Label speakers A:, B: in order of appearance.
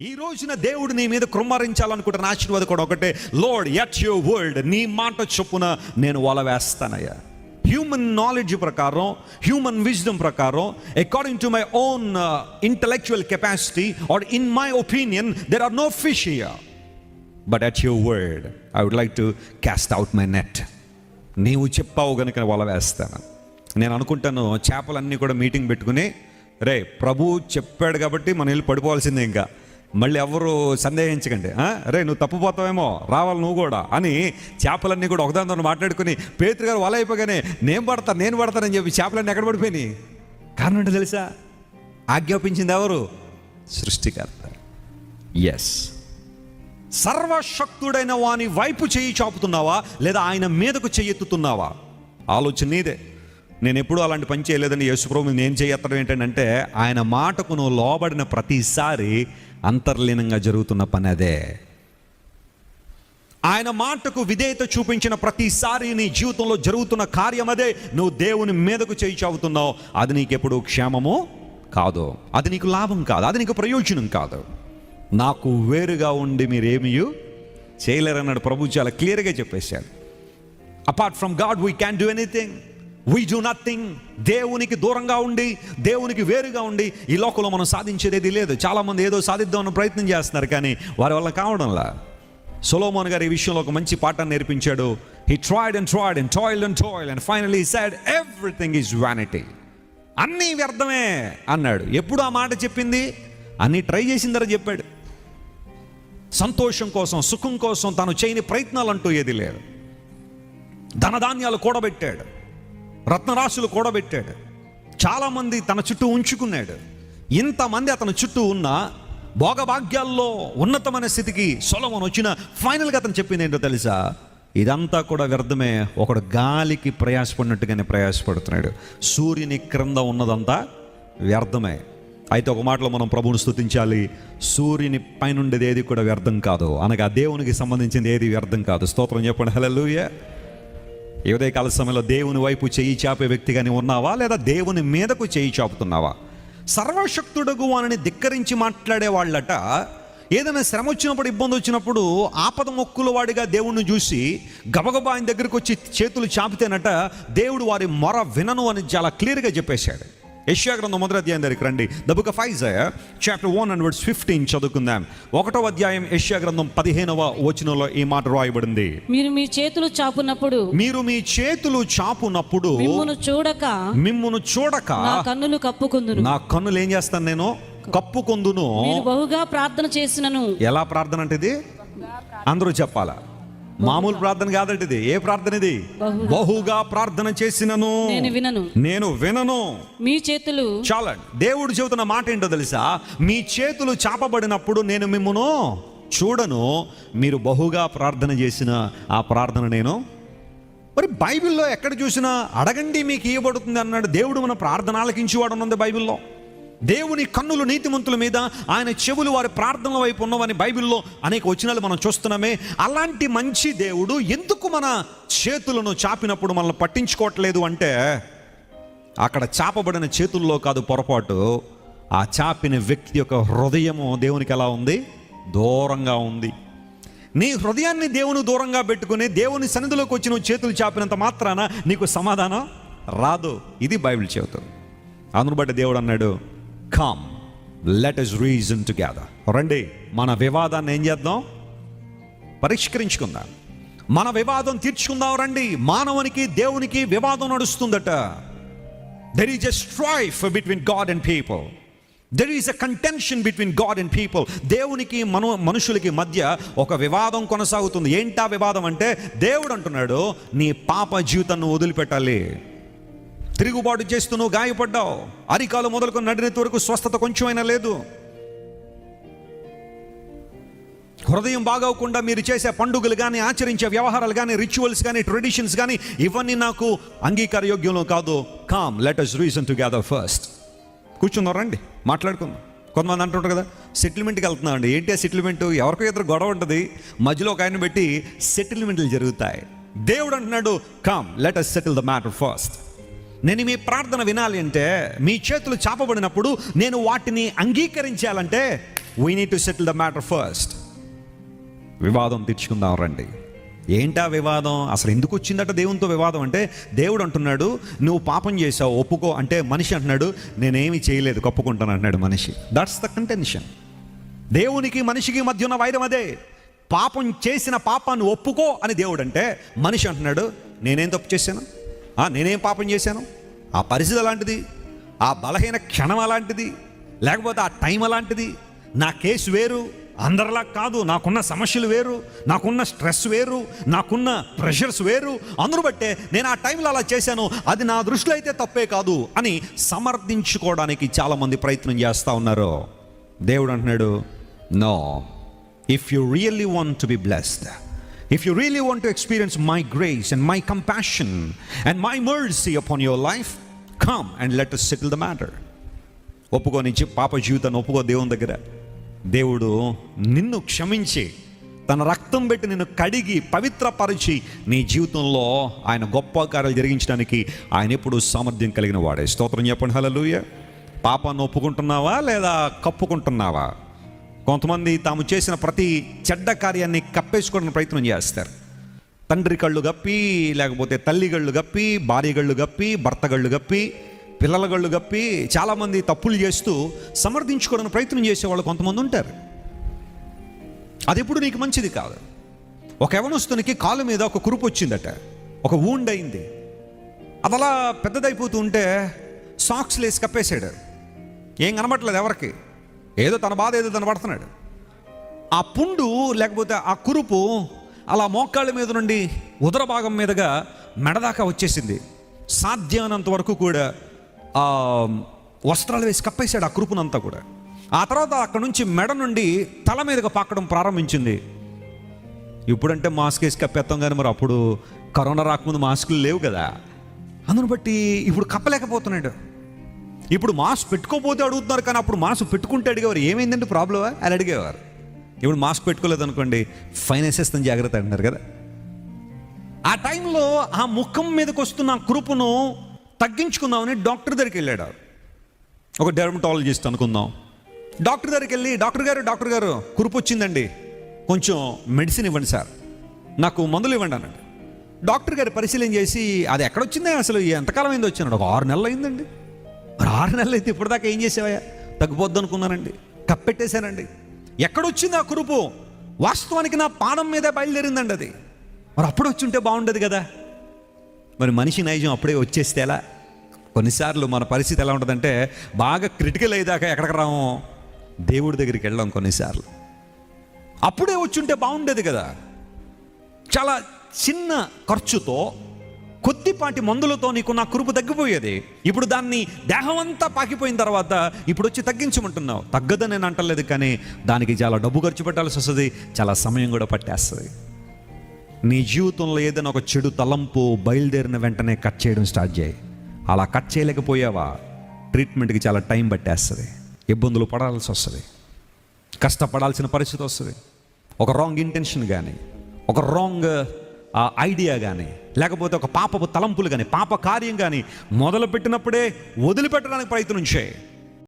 A: ఈ రోజున దేవుడు నీ మీద కృమ్మరించాలనుకుంటున్న ఆశీర్వాదం కూడా ఒకటే. లోడ్ ఎట్ యువర్ వరల్డ్ నీ మాట చొప్పున నేను వల వేస్తానయ్యా హ్యూమన్ నాలెడ్జ్ ప్రకారం హ్యూమన్ విజ్డమ్ ప్రకారం according to my own intellectual capacity or in my opinion there are no fish here but at your word I would like to cast out my net నీవు చెప్పావు గనుక వల వేస్తాను నేను అనుకుంటాను చేపలన్నీ కూడా మీటింగ్ పెట్టుకుని రే ప్రభు చెప్పాడు కాబట్టి మనం వెళ్ళి పడిపోవాల్సిందే ఇంకా. మళ్ళీ ఎవరు సందేహించకండి రే నువ్వు తప్పుపోతావేమో రావాలి నువ్వు కూడా అని చేపలన్నీ కూడా ఒకదానితో మాట్లాడుకుని పేతురు గారు వల అయిపోగానే నేను పడతా నేను పడతానని చెప్పి చేపలన్నీ ఎక్కడ పడిపోయినాయి? కారణం ఏంటో తెలుసా? ఆజ్ఞాపించింది ఎవరు? సృష్టికర్త. ఎస్ సర్వశక్తుడైన వాని వైపు చెయ్యి చాపుతున్నావా లేదా ఆయన మీదకు చెయ్యెత్తుతున్నావా ఆలోచన నీదే. నేను ఎప్పుడూ అలాంటి పని చేయలేదని యేసుప్రభు నేను చేయత్తడం ఏంటంటే ఆయన మాటకు నువ్వు లోబడిన ప్రతిసారి అంతర్లీనంగా జరుగుతున్న పని అదే. ఆయన మాటకు విధేయత చూపించిన ప్రతిసారి నీ జీవితంలో జరుగుతున్న కార్యం అదే. నువ్వు దేవుని మీదకు చేయి చావుతున్నావు. అది నీకెప్పుడు క్షేమము కాదు. అది నీకు లాభం కాదు. అది నీకు ప్రయోజనం కాదు. నాకు వేరుగా ఉండి మీరేమీ చేయలేరన్నాడు ప్రభు చాలా క్లియర్గా చెప్పేశాడు apart from God we can do anything we do nothing దేవునికి దూరంగా ఉండి దేవునికి వేరుగా ఉండి ఈ లోకంలో మనం సాధించేది లేదు. చాలామంది ఏదో సాధిద్దామని ప్రయత్నం చేస్తున్నారు కానీ వారి వల్ల కావడంలా? సొలోమోన్ గారు ఈ విషయంలో ఒక మంచి పాఠాన్ని నేర్పించాడు. He tried and tried and toil and toil and finally said everything is vanity అన్నీ వ్యర్థమే అన్నాడు. ఎప్పుడు ఆ మాట చెప్పింది? అన్నీ ట్రై చేసిన తర్వాత చెప్పాడు. సంతోషం కోసం సుఖం కోసం తను చేయని ప్రయత్నాలు అంటూ ఏది లేదు. ధనధాన్యాలు కూడబెట్టాడు. రత్నరాశులు కూడబెట్టాడు. చాలామంది తన చుట్టూ ఉంచుకున్నాడు. ఇంతమంది అతని చుట్టూ ఉన్న భోగభాగ్యాల్లో ఉన్నతమైన స్థితికి సొలమన్ వచ్చిన ఫైనల్గా అతను చెప్పింది ఏంటో తెలుసా? ఇదంతా కూడా వ్యర్థమే. ఒకడు గాలికి ప్రయాసపడినట్టుగానే ప్రయాసపడుతున్నాడు. సూర్యుని క్రింద ఉన్నదంతా వ్యర్థమే. అయితే ఒక మాటలో మనం ప్రభువుని స్థుతించాలి సూర్యుని పైనుండేది ఏది కూడా వ్యర్థం కాదు. అనగా దేవునికి సంబంధించింది ఏది వ్యర్థం కాదు. స్తోత్రం చెప్పండి. హల్లెలూయా. ఈ ఉదయకాల సమయంలో దేవుని వైపు చేయి చాపే వ్యక్తిగానే ఉన్నావా? లేదా దేవుని మీదకు చేయి చాపుతున్నావా? సర్వశక్తుడకు వానిని ధిక్కరించి మాట్లాడే వాళ్ళట ఏదైనా శ్రమ వచ్చినప్పుడు ఇబ్బంది వచ్చినప్పుడు ఆపద మొక్కుల వాడిగా దేవుణ్ణి చూసి గబగబా ఆయన దగ్గరికి వచ్చి చేతులు చాపితేనట దేవుడు వారి మొర వినను అని చాలా క్లియర్గా చెప్పేశాడు. యెషయా గ్రంథం మొదటి అధ్యాయం దగ్గరికి రండి. The book of Isaiah chapter one and words fifteen చదువుకుందాం. ఒకటో అధ్యాయం యెషయా గ్రంథం పదిహేనవ వచనంలో ఈ మాట రాయబడింది.
B: మీరు మీ చేతులు చాపునప్పుడు
A: మీరు మీ చేతులు చాపునప్పుడు
B: మిమ్మును చూడక
A: మిమ్మును చూడక
B: నా కన్నులు కప్పుకుందును.
A: నా కన్నులు ఏం చేస్తాను నేను? కప్పుకొందును.
B: బహుగా ప్రార్థన చేసినను.
A: ఎలా ప్రార్థన అంటే ఇది? అందరూ చెప్పాలా? మామూలు ప్రార్థన కాదంటే ఇది. ఏ ప్రార్థన ఇది?
B: బహు-
A: బహుగా ప్రార్థన చేసినను.
B: నేను వినను.
A: నేను వినను.
B: మీ చేతులు
A: చాలండి. దేవుడు చెబుతున్న మాట ఏంటో తెలుసా? మీ చేతులు చాపబడినప్పుడు నేను మిమ్మును చూడను. మీరు బహుగా ప్రార్థన చేసిన ఆ ప్రార్థన నేను మరి బైబిల్లో ఎక్కడ చూసినా అడగండి మీకు ఇవ్వబడుతుంది అన్నాడు దేవుడు మన ప్రార్థన ఆలకించేవాడు ఉన్నది బైబిల్లో. దేవుని కన్నులు నీతిమంతుల మీద ఆయన చెవులు వారి ప్రార్థనల వైపు ఉన్నవని బైబిల్లో అనేక వచనాలు మనం చూస్తున్నామే. అలాంటి మంచి దేవుడు ఎందుకు మన చేతులను చాపినప్పుడు మనల్ని పట్టించుకోవట్లేదు అంటే అక్కడ చాపబడిన చేతుల్లో కాదు పొరపాటు. ఆ చాపిన వ్యక్తి యొక్క హృదయము దేవునికి ఎలా ఉంది? దూరంగా ఉంది. నీ హృదయాన్ని దేవుని దూరంగా పెట్టుకుని దేవుని సన్నిధిలోకి వచ్చి నువ్వు చేతులు చాపినంత మాత్రాన నీకు సమాధానం రాదు. ఇది బైబిల్ చెబుతుంది. అందును బట్టి దేవుడు అన్నాడు come let us reason together రండి మన వివాదాన్ని ఏం చేద్దాం? పరిష్కరించుకుందాం. మన వివాదం తీర్చుకుందాం రండి. మానవునికి దేవునికి వివాదం నడుస్తుందట. There is a strife between God and people there is a contention between God and people దేవునికి మను మనుషులకి మధ్య ఒక వివాదం కొనసాగుతుంది. ఏంటా వివాదం అంటే దేవుడు అంటున్నాడు నీ పాప జీవితాన్ని వదిలిపెట్టాలి. తిరుగుబాటు చేస్తూ నువ్వు గాయపడ్డావు. అరికాలు మొదలుకొని నడినంత వరకు స్వస్థత కొంచెమైనా లేదు. హృదయం బాగోకుండా మీరు చేసే పండుగలు కానీ ఆచరించే వ్యవహారాలు కానీ రిచువల్స్ కానీ ట్రెడిషన్స్ కానీ ఇవన్నీ నాకు అంగీకార యోగ్యంలో కాదు. Come let us reason together first కూర్చుందాం రండి. మాట్లాడుకుందాం. కొంతమంది అంటుంటారు కదా సెటిల్మెంట్కి వెళ్తున్నాం అండి. ఏంటి ఆ సెటిల్మెంట్ ఎవరికో ఇద్దరు గొడవ ఉంటుంది. మధ్యలో ఒక ఆయన పెట్టి సెటిల్మెంట్లు జరుగుతాయి. దేవుడు అంటున్నాడు come let us settle the matter first నేను మీ ప్రార్థన వినాలి అంటే మీ చేతులు చాపబడినప్పుడు నేను వాటిని అంగీకరించాలంటే we need to settle the matter first వివాదం తెచ్చుకుందాం రండి. ఏంటా వివాదం? అసలు ఎందుకు వచ్చిందట దేవునితో వివాదం అంటే దేవుడు అంటున్నాడు నువ్వు పాపం చేసావు ఒప్పుకో అంటే మనిషి అంటున్నాడు నేనేమి చేయలేదు కప్పుకుంటాను అంటున్నాడు మనిషి. దట్స్ ద కంటెన్షన్ దేవునికి మనిషికి మధ్య ఉన్న వైరం అదే. పాపం చేసిన పాపాన్ని ఒప్పుకో అని దేవుడు అంటే మనిషి అంటున్నాడు నేనేం తప్పు చేశాను? నేనేం పాపం చేశాను? ఆ పరిస్థితి అలాంటిది. ఆ బలహీన క్షణం అలాంటిది. లేకపోతే ఆ టైం అలాంటిది. నా కేసు వేరు. అందరిలా కాదు. నాకున్న సమస్యలు వేరు. నాకున్న స్ట్రెస్ వేరు. నాకున్న ప్రెషర్స్ వేరు. అందరూ బట్టే నేను ఆ టైంలో అలా చేశాను. అది నా దృష్టిలో అయితే తప్పే కాదు అని సమర్థించుకోవడానికి చాలామంది ప్రయత్నం చేస్తూ ఉన్నారు. దేవుడు అంటున్నాడు no. If you really want to be blessed if you really want to experience my grace and my compassion and my mercy upon your life come and let us settle the matter ఒప్పుకొని పాప జీవితాన్ని ఒప్పుకో దేవుని దగ్గర. దేవుడు నిన్ను క్షమించి తన రక్తం పెట్టి నిన్ను కడిగి పవిత్రపరిచి నీ జీవితంలో ఆయన గొప్ప కార్యాలు జరిగించడానికి ఆయన ఎప్పుడు సామర్థ్యం కలిగిన వాడే. స్తోత్రం చెప్పండి. హలలుయ పాపాన్ని ఒప్పుకుంటున్నావా లేదా కప్పుకుంటున్నావా? కొంతమంది తాము చేసిన ప్రతి చెడ్డ కార్యాన్ని కప్పేసుకోవడానికి ప్రయత్నం చేస్తారు. తండ్రి కళ్ళు గప్పి లేకపోతే తల్లి గళ్ళు గప్పి భార్య కళ్ళు గప్పి భర్త గళ్ళు గప్పి పిల్లల గళ్ళు గప్పి చాలామంది తప్పులు చేస్తూ సమర్థించుకోవడానికి ప్రయత్నం చేసేవాళ్ళు కొంతమంది ఉంటారు. అది ఎప్పుడు నీకు మంచిది కాదు. ఒక యవనస్తునికి కాలు మీద ఒక కురుపు వచ్చిందట. ఒక ఊండ్ అయింది. అది అలా పెద్దదైపోతూ ఉంటే సాక్స్ లేసి కప్పేశాడు. ఏం కనబట్టలేదు ఎవరికి. ఏదో తన బాధ ఏదో తను పడుతున్నాడు. ఆ పుండు లేకపోతే ఆ కురుపు అలా మోకాళ్ళ మీద నుండి ఉదర భాగం మీదుగా మెడదాకా వచ్చేసింది. సాధ్యమైనంత వరకు కూడా ఆ వస్త్రాలు వేసి కప్పేశాడు ఆ కురుపునంతా కూడా. ఆ తర్వాత అక్కడ నుంచి మెడ నుండి తల మీదుగా పాకడం ప్రారంభించింది. ఇప్పుడంటే మాస్క్ వేసి కప్పేస్తాం కానీ మరి అప్పుడు కరోనా రాకముందు మాస్కులు లేవు కదా. అందును బట్టి ఇప్పుడు కప్పలేకపోతున్నాడు. ఇప్పుడు మాస్క్ పెట్టుకోపోతే అడుగుతున్నారు కానీ అప్పుడు మాస్క్ పెట్టుకుంటే అడిగేవారు ఏమైందంటే ప్రాబ్లమా? అని అడిగేవారు. ఇప్పుడు మాస్క్ పెట్టుకోలేదు అనుకోండి ఫైన్ వేసేస్తాను జాగ్రత్త అంటున్నారు కదా. ఆ టైంలో ఆ ముఖం మీదకి వస్తున్న కృపను కురుపును తగ్గించుకుందామని డాక్టర్ దగ్గరికి వెళ్ళాడు. ఒక డెర్మటాలజిస్ట్ అనుకుందాం. డాక్టర్ దగ్గరికి వెళ్ళి డాక్టర్ గారు డాక్టర్ గారు కురుపు వచ్చిందండి. కొంచెం మెడిసిన్ ఇవ్వండి సార్. నాకు మందులు ఇవ్వండి అన్నాడు. డాక్టర్ గారు పరిశీలన చేసి అది ఎక్కడొచ్చిందే అసలు ఎంతకాలం అయింది వచ్చినాడు ఒక ఆరు నెలలు అయిందండి. మరి ఆరు నెలలు అయితే ఇప్పటిదాకా ఏం చేసేవా తగ్గిపోద్దు అనుకున్నానండి కప్పెట్టేశానండి. ఎక్కడొచ్చింది ఆ కురుపు? వాస్తవానికి నా పానం మీదే బయలుదేరిందండి అది. మరి అప్పుడు వచ్చి ఉంటే బాగుండదు కదా. మరి మనిషి నైజం అప్పుడే వచ్చేస్తే ఎలా? కొన్నిసార్లు మన పరిస్థితి ఎలా ఉంటుందంటే బాగా క్రిటికల్ అయ్యేదాకా ఎక్కడికి రాము? దేవుడి దగ్గరికి వెళ్ళాం కొన్నిసార్లు. అప్పుడే వచ్చుంటే బాగుండేది కదా. చాలా చిన్న ఖర్చుతో కొద్దిపాటి మందులతో నీకు నా కురుపు తగ్గిపోయేది. ఇప్పుడు దాన్ని దేహం అంతా పాకిపోయిన తర్వాత ఇప్పుడు వచ్చి తగ్గించమంటున్నావు తగ్గదని నేను అంటలేదు కానీ దానికి చాలా డబ్బు ఖర్చు పెట్టాల్సి వస్తుంది చాలా సమయం కూడా పట్టేస్తుంది. నీ జీవితంలో ఏదైనా ఒక చెడు తలంపు బయలుదేరిన వెంటనే కట్ చేయడం స్టార్ట్ చేయి. అలా కట్ చేయలేకపోయావా? ట్రీట్మెంట్కి చాలా టైం పట్టేస్తుంది. ఇబ్బందులు పడాల్సి వస్తుంది. కష్టపడాల్సిన పరిస్థితి వస్తుంది. ఒక రాంగ్ ఇంటెన్షన్ కానీ ఒక రాంగ్ ఐడియా కానీ లేకపోతే ఒక పాపపు తలంపులు కానీ పాప కార్యం కానీ మొదలు పెట్టినప్పుడే వదిలిపెట్టడానికి ప్రయత్నం చేయి